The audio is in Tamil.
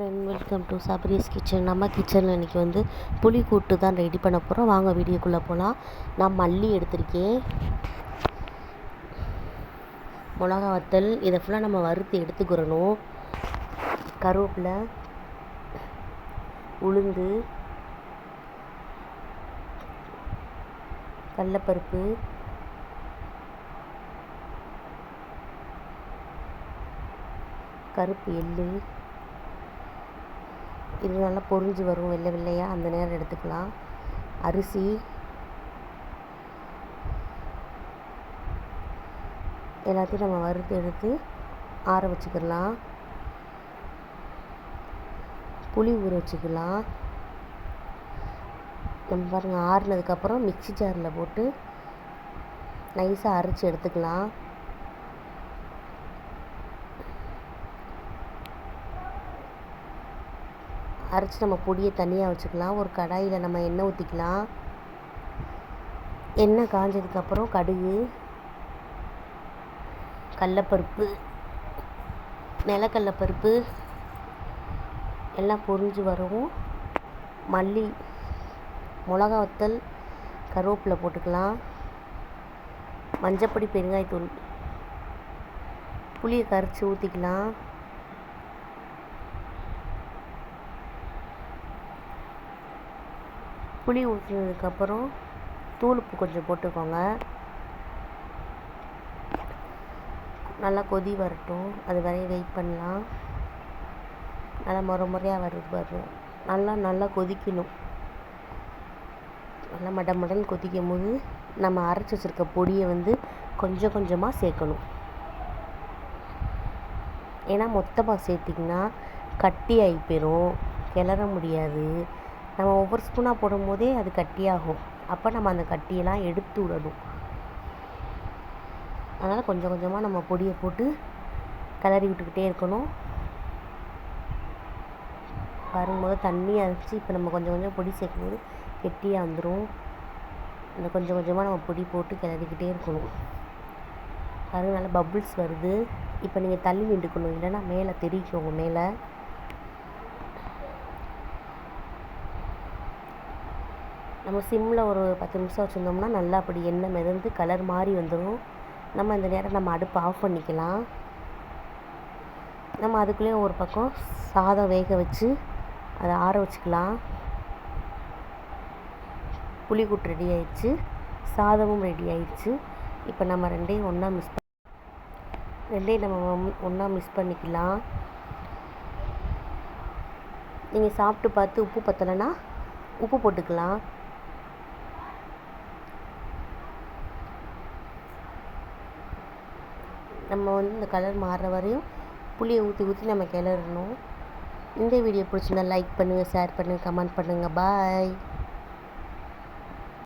Friend welcome to Sabari's kitchen நம்ம கிச்சனில் இன்றைக்கி வந்து புளி கூட்டு தான் ரெடி பண்ண போகிறோம் வாங்க வீடியோக்குள்ளே போகலாம் நான் மல்லி எடுத்திருக்கேன். மிளகா வத்தல். இதை ஃபுல்லாக நம்ம வறுத்து எடுத்துக்கிறணும். கருவேப்பிலை உளுந்து கடலப்பருப்பு கருப்பு எள்ளு இது நல்லா பொறிஞ்சு வரும் வெள்ளை வெள்ளையாக அந்த நேரம் எடுத்துக்கலாம். அரிசி. எல்லாத்தையும் நம்ம வறுத்து எடுத்து ஆற வச்சுக்கலாம். புளி ஊற வச்சுக்கலாம். நம்ம பாருங்கள் ஆறுனதுக்கப்புறம் மிக்ஸி ஜாரில் போட்டு நைஸாக அரைச்சி எடுத்துக்கலாம். அரைச்சி நம்ம பொடியை தனியாக வச்சுக்கலாம். ஒரு கடாயில் நம்ம எண்ணெய் ஊற்றிக்கலாம் எண்ணெய் காஞ்சதுக்கப்புறம் கடுகு கடலப்பருப்பு நிலக்கடலப்பருப்பு எல்லாம் பொரிஞ்சு வரவும் மல்லி மிளகா வத்தல் கருவேப்பிலை போட்டுக்கலாம். மஞ்சப்பொடி பெருங்காயத்தூள் புளியை கரைச்சி ஊற்றிக்கலாம் புளி ஊற்றினதுக்கப்புறம் தூள் உப்பு கொஞ்சம் போட்டுக்கோங்க. நல்லா கொதி வரட்டும். அது வரையும் வெயிட் பண்ணலாம். நல்லா முறை முறையாக வருது வரும் நல்லா நல்லா கொதிக்கணும். நல்லா மட மடன் கொதிக்கும் போது நம்ம அரைச்சி வச்சுருக்க பொடியை வந்து கொஞ்சம் கொஞ்சமாக சேர்க்கணும். ஏன்னா மொத்தமாக சேர்த்திங்கன்னா கட்டி ஆகி போயிடும் கிளற முடியாது. நம்ம ஒவ்வொரு ஸ்பூனாக போடும்போதே அது கட்டியாகும். அப்போ நம்ம அந்த கட்டியெல்லாம் எடுத்து விடணும். அதனால் கொஞ்சம் கொஞ்சமாக நம்ம பொடியை போட்டு கிளறி விட்டுக்கிட்டே இருக்கணும். வரும்போது தண்ணி அரைச்சி இப்போ நம்ம கொஞ்சம் கொஞ்சம் பொடி சேர்க்கும்போது கெட்டியாக வந்துடும் அந்த கொஞ்சம் கொஞ்சமாக நம்ம பொடி போட்டு கிளறிக்கிட்டே இருக்கணும். அது நல்லா பபுள்ஸ் வருது. இப்போ நீங்கள் தள்ளி நின்றுக்கணும். இல்லைன்னா மேலே தெரிவிக்கோங்க மேலே. நம்ம சிம்மில் ஒரு பத்து நிமிஷம் வச்சுருந்தோம்னா நல்லா அப்படி எண்ணெய் மிதந்து கலர் மாறி வந்துடும் நம்ம இந்த நேரம் நம்ம அடுப்பு ஆஃப் பண்ணிக்கலாம். நம்ம அதுக்குள்ளேயே ஒரு பக்கம் சாதம் வேக வச்சு அதை ஆற வச்சுக்கலாம். புளிக்கூட்டு ரெடி ஆயிடுச்சு. சாதமும் ரெடி ஆயிடுச்சு. இப்போ நம்ம ரெண்டையும் ஒன்றா மிஸ் ரெண்டையும் நம்ம ஒன்றா மிஸ் பண்ணிக்கலாம். நீங்கள் சாப்பிட்டு பார்த்து உப்பு பத்தலைன்னா உப்பு போட்டுக்கலாம். நம்ம வந்து இந்த கலர் மாறுற வரையும் புளியை ஊற்றி ஊற்றி நம்ம கிளறணும். இந்த வீடியோ பிடிச்சிருந்தா லைக் பண்ணுங்கள் ஷேர் பண்ணுங்கள் கமெண்ட் பண்ணுங்கள் பாய்